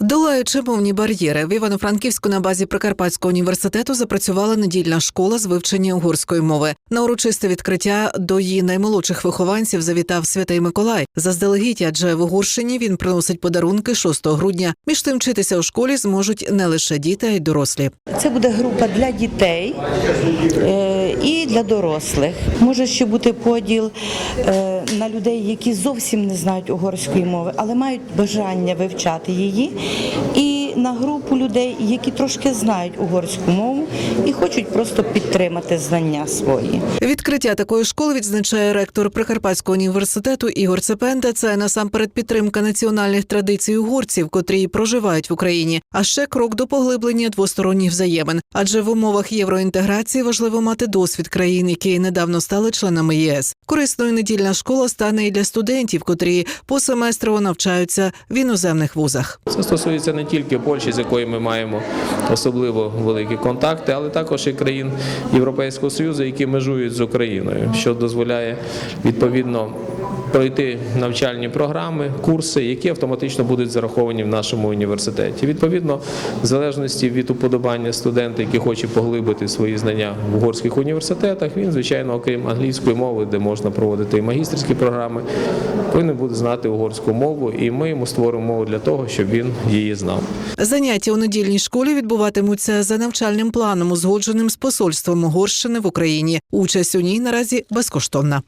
Долаючи мовні бар'єри, в Івано-Франківську на базі Прикарпатського університету запрацювала недільна школа з вивчення угорської мови. На урочисте відкриття до її наймолодших вихованців завітав святий Миколай. Заздалегідь, адже в Угорщині він приносить подарунки 6 грудня. Між тим вчитися у школі зможуть не лише діти, а й дорослі. Це буде група для дітей е, і для дорослих. Може ще бути поділ е, на людей, які зовсім не знають угорської мови, але мають бажання вивчати її. І на групу людей, які трошки знають угорську мову і хочуть просто підтримати знання свої. Відкриття такої школи відзначає ректор Прикарпатського університету Ігор Цепенда. Це насамперед підтримка національних традицій угорців, котрі проживають в Україні, а ще крок до поглиблення двосторонніх взаємин. Адже в умовах євроінтеграції важливо мати досвід країн, які недавно стали членами ЄС. Корисною недільна школа стане і для студентів, котрі посеместрово навчаються в іноземних вузах. Це стосується не тільки Польщі, з якою ми маємо особливо великі контакти, але також і країн Європейського Союзу, які межують з Україною, що дозволяє відповідно пройти навчальні програми, курси, які автоматично будуть зараховані в нашому університеті. Відповідно, в залежності від уподобання студента, який хоче поглибити свої знання в угорських університетах, він, звичайно, окрім англійської мови, де можна проводити і магістерські програми, повинен буде знати угорську мову, і ми йому створимо мову для того, щоб він її знав. Заняття у недільній школі відбуватимуться за навчальним планом, узгодженим з посольством Угорщини в Україні. Участь у ній наразі безкоштовна.